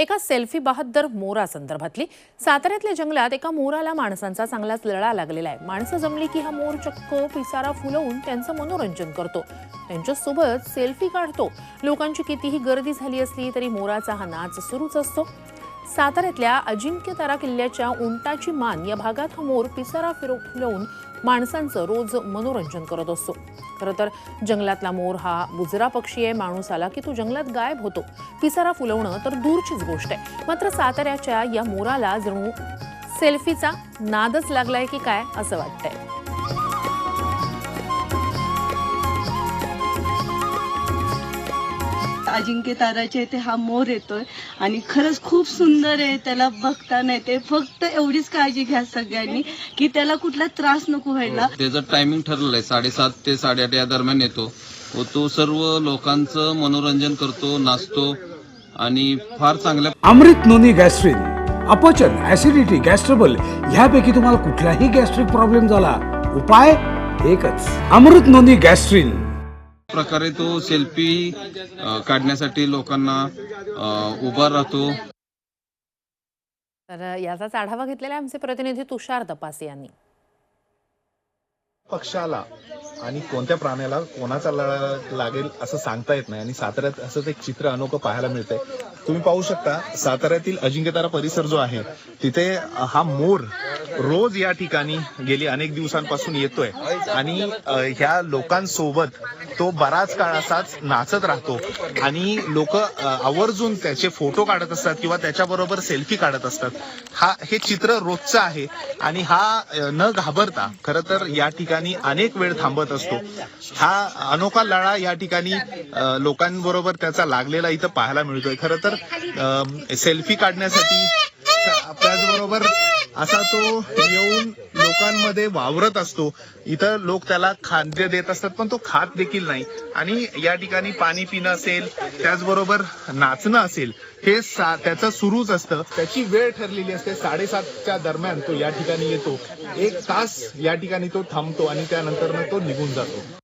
एका सेल्फी बहाद्दर मोरा संदर्भातली. साताऱ्यातल्या जंगलात एका मोराला माणसांचा चांगलाच लळा लागलेला आहे. माणसं जमली की हा मोर चक्क पिसारा फुलवून त्यांचं मनोरंजन करतो. त्यांच्यासोबत सेल्फी काढतो. लोकांची कितीही गर्दी झाली असली तरी मोराचा हा नाच सुरूच असतो. साताऱ्यातल्या अजिंक्यतारा किल्ल्याच्या उंटाची मान या भागात हा मोर पिसारा फिरव फुलवून माणसांचं रोज मनोरंजन करत असतो. खरं तर जंगलातला मोर हा बुजरा पक्षी आहे माणूस आला की तो जंगलात गायब होतो. पिसारा फुलवणं तर दूरचीच गोष्ट आहे. मात्र साताऱ्याच्या या मोराला जणू सेल्फीचा नादच लागलाय की काय असं वाटतंय? अजिंक्य ताराच्या इथे हा मोर येतोय. आणि खरंच खूप सुंदर आहे त्याला बघताना येते फक्त एवढीच काळजी घ्या सगळ्यांनी की त्याला कुठला त्रास नको व्हायला. त्याचं टायमिंग ठरलेलं आहे. साडेसात ते साडेआठ या दरम्यान येतो. व तो सर्व लोकांचं मनोरंजन करतो नाचतो आणि फार चांगल्या अमृत नोनी गॅस्ट्रिन अपचन ऍसिडिटी गॅस्ट्रबल ह्यापैकी तुम्हाला कुठलाही गॅस्ट्रिक प्रॉब्लेम झाला उपाय एकच. अमृत नोनी गॅस्ट्रिन. प्रकारे तो सेल्फी काढण्यासाठी लोकांना उभा राहतो. तर याचाच आढावा घेतलेला आहे आमचे प्रतिनिधी तुषार तपासे यांनी. पक्षाला आणि कोणत्या प्राण्याला कोणाचा लळा लागेल असं सांगता येत नाही आणि साताऱ्यात असंच एक चित्र अनोखं पाहायला मिळतंय. तुम्ही पाहू शकता साताऱ्यातील अजिंक्यतारा परिसर जो आहे तिथे हा मोर रोज या ठिकाणी गेली अनेक दिवसांपासून येतोय. आणि ह्या लोकांसोबत तो बराच काळ असाच नाचत राहतो. आणि लोक आवर्जून त्याचे फोटो काढत असतात किंवा त्याच्याबरोबर सेल्फी काढत असतात. हा हे चित्र रोजचं आहे. आणि हा न घाबरता खरं तर या ठिकाणी अनेक वेळ थांबत असतो. हा अनोखा लळा या ठिकाणी लोकांबरोबर त्याचा लागलेला इथं पाहायला मिळतोय. खरं तर सेल्फी काढण्यासाठी त्याचबरोबर असा तो येऊन लोकांमध्ये वावरत असतो. इथं लोक त्याला खाद्य देत असतात पण तो खात देखील नाही. आणि या ठिकाणी पाणी पिणं असेल त्याचबरोबर नाचणं असेल हे सा- त्याचं सुरूच असतं. त्याची वेळ ठरलेली असते साडेसातच्या दरम्यान तो या ठिकाणी येतो. एक तास या ठिकाणी तो थांबतो आणि त्यानंतर तो निघून जातो.